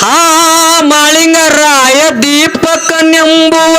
ಹಾ ಮಾಳಿಂಗರಾಯ ದೀಪಕ ನೆಂಬುವ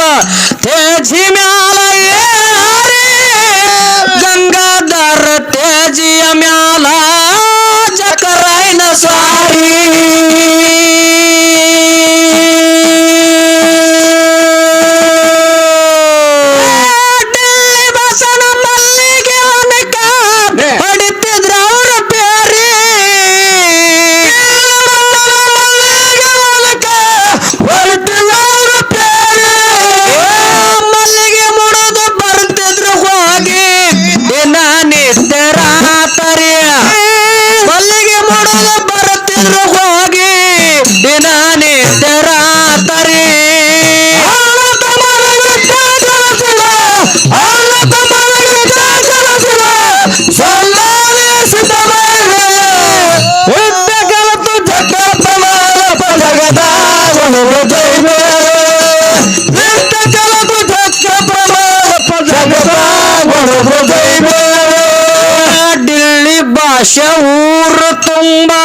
दश ऊर तुम्बा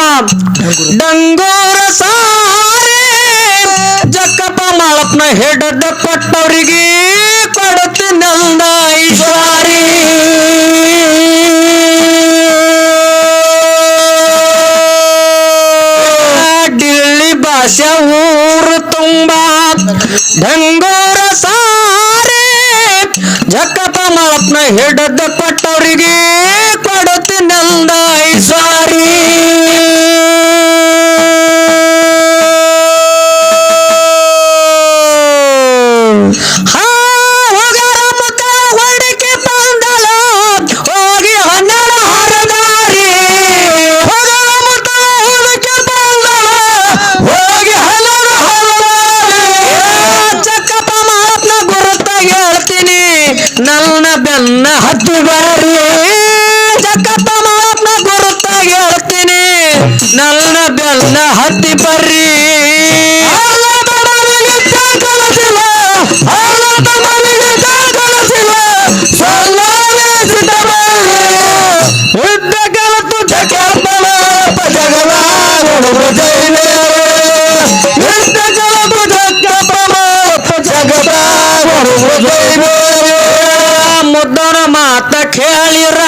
डंगोर सारे जक मलपन हिड पट्टी को नंदाईश्वरी डिल्ली भाष ऊर तुम्बा डंगोर सारे जक मलपन हिड पट्टी ನನ್ನ ಬೆನ್ನ ಹತ್ತು ಬಾರಿ. ಜಗತ್ತ ಮಾತ್ನ ಗುರುತ ಹೇಳ್ತೀನಿ. ನನ್ನ ಬೆನ್ನ ಹತ್ತಿ ಬರ್ರಿ. ಮುದ್ದವನ ಮಾತ ಕೇಳಿರ.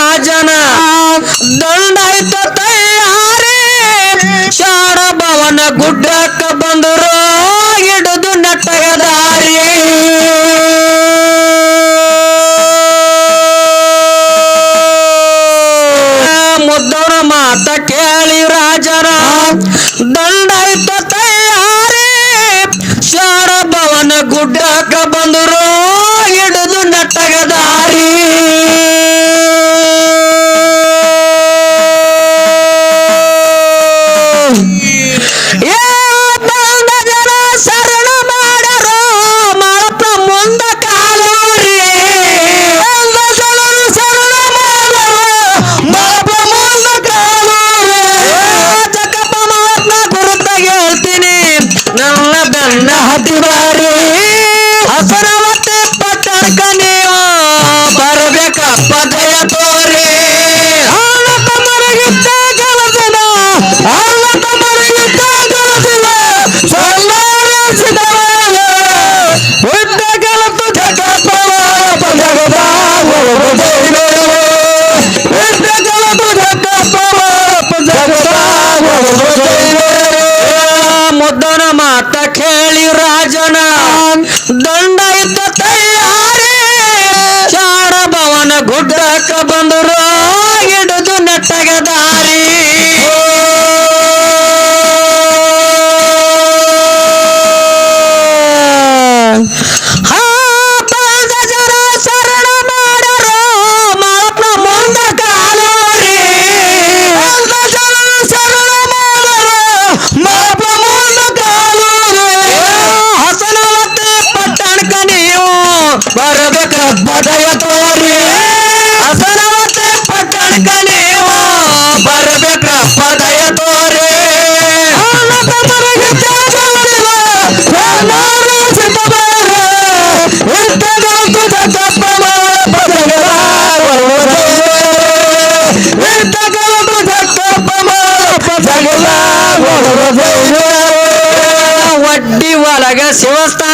ಒಳಗ ಶಿವಸ್ಥಾನ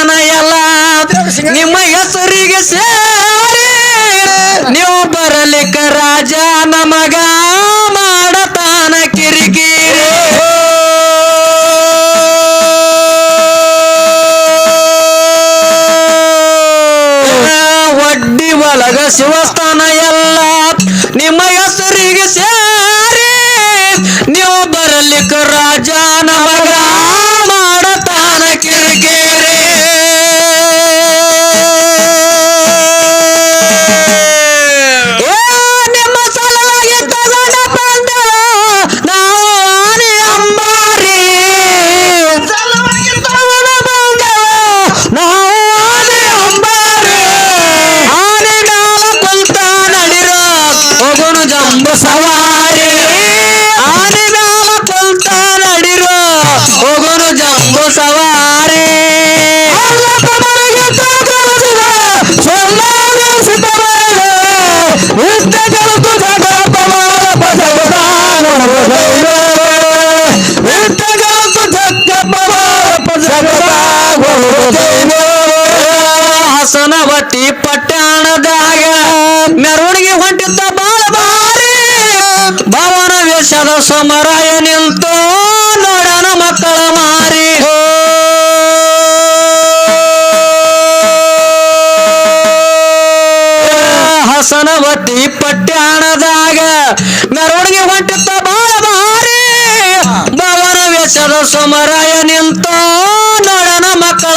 ಹಸನವತಿ ಪಟ್ಟಣದಾಗ ಮೆರವಣಿಗೆ ಹೊಂಟಿದ್ದ ಬಾಳ ಬಾರಿ ಭವನ ವೇಷದ ಸಮರಾಯ ನಿಂತು ನೋಡೋಣ ಮಕ್ಕಳ ಮಾರಿ. ಹಸನವತಿ ಪಟ್ಟಣದಾಗ ಮೆರವಣಿಗೆ ಹೊಂಟಿದ್ದ ಬಾಳ ಬಾರಿ ಭವನ ವೇಷದ ಸಮರಾಯ ನಿಂತು ನೋಡೋಣ ಮಕ್ಕಳ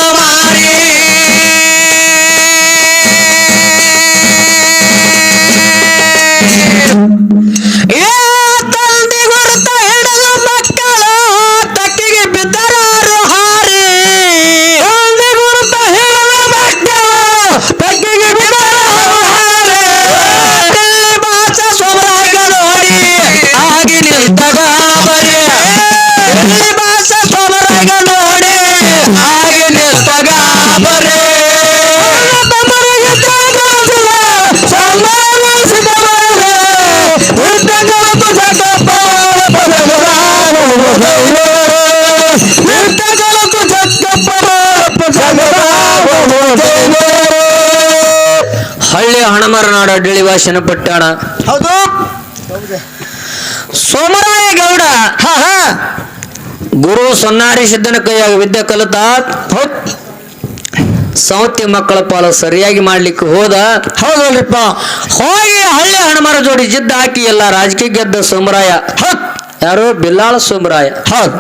ಹಣಮರನಾಡ ಡಿಳಿವಾಸನ ಪಟ್ಟಣ ಹೌದು. ಸೋಮರಾಯ ಗೌಡ. ಹ ಹ. ಗುರು ಸೊನ್ನಾರಿ ಸಿದ್ದನ ಕೈಯಾಗ ವಿದ್ಯೆ ಕಲಿತ ಸೌತ್ಯ ಮಕ್ಕಳ ಪಾಲ ಸರಿಯಾಗಿ ಮಾಡ್ಲಿಕ್ಕೆ ಹೋದ. ಹೌದಲ್ರಿಪ್ಪ. ಹೋಗಿ ಹಳ್ಳಿ ಹಣಮರ ಜೋಡಿ ಜಿದ್ದ ಹಾಕಿ ಎಲ್ಲ ರಾಜಕೀಯ ಗೆದ್ದ ಸೋಮರಾಯ. ಹೌದ್ ಯಾರು? ಬಿಲ್ಲಾಳ ಸೋಮರಾಯ. ಹೌದ್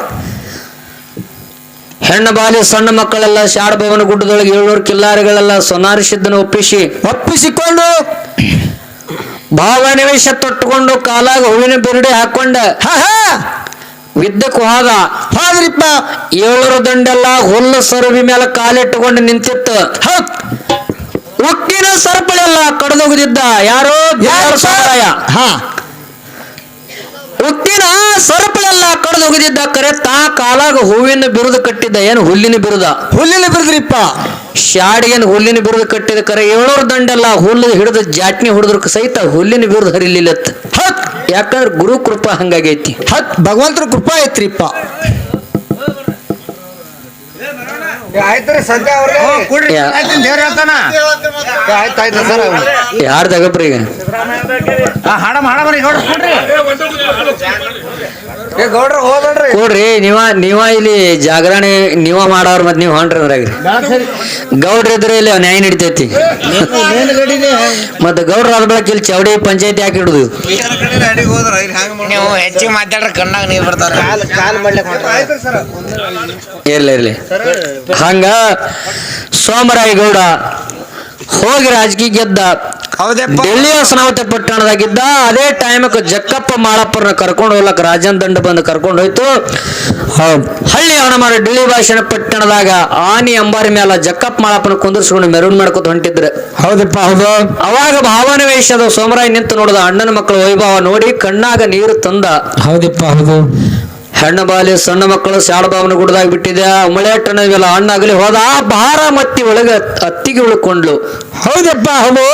ಹೆಣ್ಣು ಬಾಲಿ ಸಣ್ಣ ಮಕ್ಕಳೆಲ್ಲ ಶಾಡಭವನ ಗುಡ್ಡದೊಳಗೆ ಏಳ್ನೂರು ಕಿಲ್ಲಾರಿಗಳೆಲ್ಲ ಸೊನಾರಿಸಿದ್ದನ್ನ ಒಪ್ಪಿಸಿ ಒಪ್ಪಿಸಿಕೊಂಡು ಭಾವನಿವೇಶ ತೊಟ್ಟುಕೊಂಡು ಕಾಲಾಗ ಹೂವಿನ ಬಿರುಡೆ ಹಾಕೊಂಡ. ವಿದ್ಯಕ್ಕೆ ಹೋದ ಹೌದ್ರಿಪ್ಪ ಏಳೂರ ದಂಡೆಲ್ಲ ಹುಲ್ಲು ಸರಬಿ ಮೇಲೆ ಕಾಲಿಟ್ಟುಕೊಂಡು ನಿಂತಿತ್ತು. ಉಕ್ಕಿನ ಸರ್ಪಳೆಲ್ಲ ಕಡ್ದೊಗದಿದ್ದ. ಯಾರು ಹಾ. ಉಕ್ಕಿನ ಸರಪಳೆಲ್ಲ ಕಡ್ದೊಗದಿದ್ದ ಕರೆ ತಾ ಕಾಲಾಗ ಹೂವಿನ ಬಿರುದು ಕಟ್ಟಿದ್ದ ಏನು? ಹುಲ್ಲಿನ ಬಿರುದ. ಹುಲ್ಲಿನ ಬಿರುದ್ರಿಪ್ಪ. ಶಾಡಿಗೆನ್ ಹುಲ್ಲಿನ ಬಿರುದು ಕಟ್ಟಿದ ಕರೆ ಏಳೋರ್ ದಂಡೆಲ್ಲ ಹುಲ್ಲು ಹಿಡಿದು ಜಾಟ್ನಿ ಹೊಡೆದ್ರ ಸಹಿತ ಹುಲ್ಲಿನ ಬಿರುದು ಹರಿಲಿಲ್ಲತ್. ಹತ್ ಯಾಕಂದ್ರೆ ಗುರು ಕೃಪಾ ಹಂಗಾಗೈತಿ. ಹತ್ ಭಗವಂತರ ಕೃಪಾ ಐತ್ರಿಪ್ಪ. ಆಯ್ತ್ರಿ ಸದ್ಯ ಅವ್ರಿಗೆ. ಕೊಡ್ರಿ. ಆಯ್ತು ದೇವ್ರ ಹೇಳ್ತಾನ? ಆಯ್ತು ಆಯ್ತು ಸರ್. ಯಾರ್ದಾಗಪ್ರಿ ಈಗ? ಹಾಡಮ್ ಹಾಡಮ್ರಿ ನೋಡ್ರಿ ಕೊಡ್ರಿ. ಗೌಡ್ರ ಹೋಗ್ಬೇಡ್ರಿ. ಕೊಡ್ರಿ ನೀವ ನೀವ ಇಲ್ಲಿ ಜಾಗರಣೆ ನೀವ ಮಾಡೋರ್ ಮತ್ ನೀವ್ ಹೊಂಟ್ರಿ ಅದ್ರಾಗ್ರಿ ಗೌಡ್ರ ಇದ್ರೆ ಇಲ್ಲಿ ನ್ಯಾಯ ನಡಿತೈತಿ. ಮತ್ತ ಗೌಡ್ರ ಆದ ಬಳಕ ಇಲ್ಲಿ ಚೌಡಿ ಪಂಚಾಯತಿ ಹಾಕಿ ಇಡುದು. ನೀವು ಹೆಚ್ಚಿಗೆ ಮಾತಾಡ್ರ ಕಣ್ಣಾಗ ನೀರ್ ಬರ್ತಾರ ಇರ್ಲಿ ಇರ್ಲಿ. ಹಂಗ ಸೋಮರಾಯ ಗೌಡ ಹೋಗಿ ರಾಜಕೀಯ ಗೆದ್ದ ಡೆಲ್ಲಿ ಹಸನಾವತಿ ಪಟ್ಟಣದಾಗಿದ್ದ ಅದೇ ಟೈಮಕ್ಕೆ ಜಕ್ಕಪ್ಪ ಮಾಳಪ್ಪರನ್ನ ಕರ್ಕೊಂಡು ಹೋಗ್ಲಕ್ ರಾಜನ್ ದಂಡ ಬಂದು ಕರ್ಕೊಂಡು ಹೋಯ್ತು. ಹಳ್ಳಿ ಹಣಮಾರ ಡೆಲ್ಲಿ ಭಾಷಣ ಪಟ್ಟಣದಾಗ ಆನಿ ಅಂಬಾರಿ ಮೇಲೆ ಜಕ್ಕಪ್ಪ ಮಾಳಪ್ಪನ ಕುಂದರ್ಸ್ಕೊಂಡು ಮೆರೂನ್ ಮಾಡ್ಕೊತ ಹೊಂಟಿದ್ರು. ಹೌದಪ್ಪ ಹೌದು. ಅವಾಗ ಭಾವನ ವೇಷದ ಸೋಮರಾಯ ನಿಂತು ನೋಡಿದ ಅಣ್ಣನ ಮಕ್ಕಳ ವೈಭವ ನೋಡಿ ಕಣ್ಣಾಗ ನೀರು ತಂದ. ಹೌದಪ್ಪ ಹೌದು. ಹೆಣ್ಣು ಬಾಲಿ ಸಣ್ಣ ಮಕ್ಕಳು ಶಾಡಬಾವನ ಗುಡ್ದಾಗ ಬಿಟ್ಟಿದೆ. ಉಮಳೆಟ್ಟನ ಇವೆಲ್ಲ ಹಣ್ಣಾಗಲಿ ಹೋದ ಮತ್ತಿ ಒಳಗೆ ಅತ್ತಿಗೆ ಉಳ್ಕೊಂಡ್ಲು ಹೌದಪ್ಪ ಹೌದು.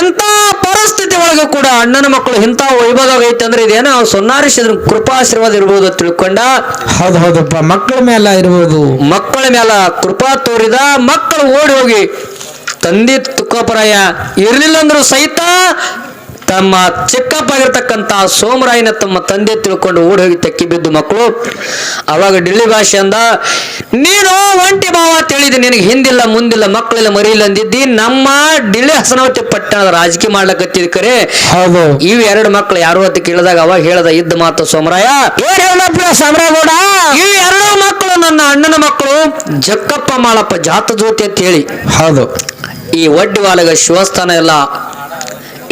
ಇಂಥ ಪರಿಸ್ಥಿತಿ ಒಳಗೆ ಕೂಡ ಅಣ್ಣನ ಮಕ್ಕಳು ಇಂಥ ವೈಭವ ಐತೆ ಅಂದ್ರೆ ಇದೇನೋ ಸೊನ್ನಾರಿಸಿದ್ರ ಕೃಪಾಶೀರ್ವಾದ ಇರ್ಬೋದು ಅಂತ ತಿಳ್ಕೊಂಡ. ಹೌದು ಹೌದಪ್ಪ ಮಕ್ಕಳ ಮೇಲೆ ಇರ್ಬೋದು. ಮಕ್ಕಳ ಮೇಲೆ ಕೃಪಾ ತೋರಿದ ಮಕ್ಕಳು ಓಡಿ ಹೋಗಿ ತಂದೆ ತುಕ್ಕಪರಾಯ ಇರ್ಲಿಲ್ಲ ಅಂದ್ರು ಸಹಿತ ತಮ್ಮ ಚಿಕ್ಕಪ್ಪ ಆಗಿರ್ತಕ್ಕಂಥ ಸೋಮರಾಯನ ತಮ್ಮ ತಂದೆ ತಿಳ್ಕೊಂಡು ಓಡಿ ಹೋಗಿ ತಕ್ಕಿ ಬಿದ್ದು ಮಕ್ಕಳು ಅವಾಗ ಡಿಲ್ಲಿ ಭಾಷೆ ಅಂದ ನೀನು ಒಂಟಿ ಭಾವ ತಿಳಿದಿ ನಿನಗೆ ಹಿಂದಿಲ್ಲ ಮುಂದಿಲ್ಲ ಮಕ್ಕಳೆಲ್ಲ ಮರಿಯಿಲ್ಲ ಅಂದಿದ್ದಿ ನಮ್ಮ ಡಿಲ್ಲಿ ಹಸನಾವತಿ ಪಟ್ಟಣದ ರಾಜಕೀಯ ಮಾಡ್ಲಕತ್ತಿದ್ ಕರೆ. ಹೌದು. ಇವ್ ಎರಡು ಮಕ್ಕಳು ಯಾರು ಅಂತ ಕೇಳಿದಾಗ ಅವಾಗ ಹೇಳದ ಇದ್ದ ಮಾತು ಸೋಮರಾಯ ಸಮರಗೌಡ ಈ ಎರಡು ಮಕ್ಕಳು ನನ್ನ ಅಣ್ಣನ ಮಕ್ಕಳು ಜಕ್ಕಪ್ಪ ಮಾಳಪ್ಪ ಜಾತ ಜ್ಯೋತಿ ಅಂತ ಹೇಳಿ. ಹೌದು. ಈ ಒಡ್ಡಿ ವಾಲಗ ಶಿವಸ್ಥಾನ ಎಲ್ಲ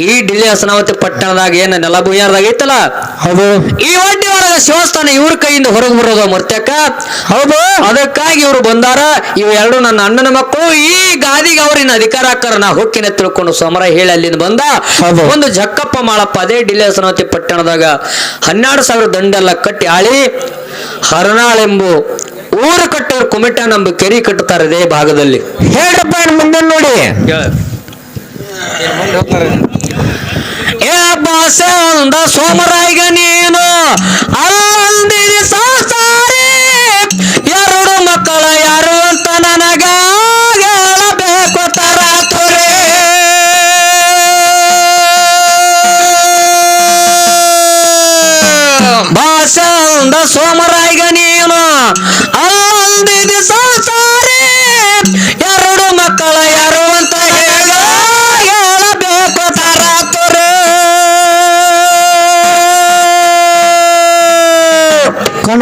ಈ ಡಿಲ್ಲಿ ಹಸನಾವತಿ ಪಟ್ಟಣದಾಗ ಏನ ನೆಲ ಭೂಯಾರದಾಗ ಐತಲ್ಲ? ಹೌದು. ಈ ಒಡ್ಡಿ ಒಳಗ ಶಿವಸ್ಥಾನ ಇವ್ರ ಕೈಯಿಂದ ಹೊರಗೆ ಬರೋದು ಮರ್ತ್ಯಕ್ಕ ಹೌದು. ಅದಕ್ಕಾಗಿ ಇವರು ಬಂದಾರ. ಇವು ಎರಡು ನನ್ನ ಅಣ್ಣನ ಮಕ್ಕಳು. ಈ ಗಾದಿಗೆ ಅವ್ರಿನ ಅಧಿಕಾರ ಹಾಕಾರ ನಾ ಹೊಕ್ಕಿನ ತಿಳ್ಕೊಂಡು ಸಮರ ಹೇಳಿ ಅಲ್ಲಿಂದ ಬಂದ. ಒಂದು ಜಕ್ಕಪ್ಪ ಮಾಳಪ್ಪ ಅದೇ ಡಿಲ್ಲಿ ಹಸನಾವತಿ ಪಟ್ಟಣದಾಗ ಹನ್ನೆರಡು ಸಾವಿರ ದಂಡೆಲ್ಲ ಕಟ್ಟಿ ಆಳಿ ಹರನಾಳೆಂಬು ಊರು ಕಟ್ಟೋರು ಕುಮಿಟ ನಂಬ ಕೆರಿ ಕಟ್ಟುತ್ತಾರೆ ಇದೇ ಭಾಗದಲ್ಲಿ. ಹೇಳ್ರಪ್ಪ ಇನ್ ಮುಂದೆ ನೋಡಿ. ಏ ಬಾಸ ಅಂದ ಸೋಮರಾಯಿಗ ನೀನು. ಅಲ್ಲಂದಿರಿ ಸಂಸಾರಿ ಎರಡು ಮಕ್ಕಳ ಯಾರು ಅಂತ ನನಗ ಹೇಳಬೇಕು ತರಾತುರೆ. ಭಾಷ ಅಂದ ಸೋಮರಾಯಿಗ ನೀನು. ಅಲ್ಲಂದಿರಿ ಸಂಸಾರಿ ಎರಡು ಮಕ್ಕಳ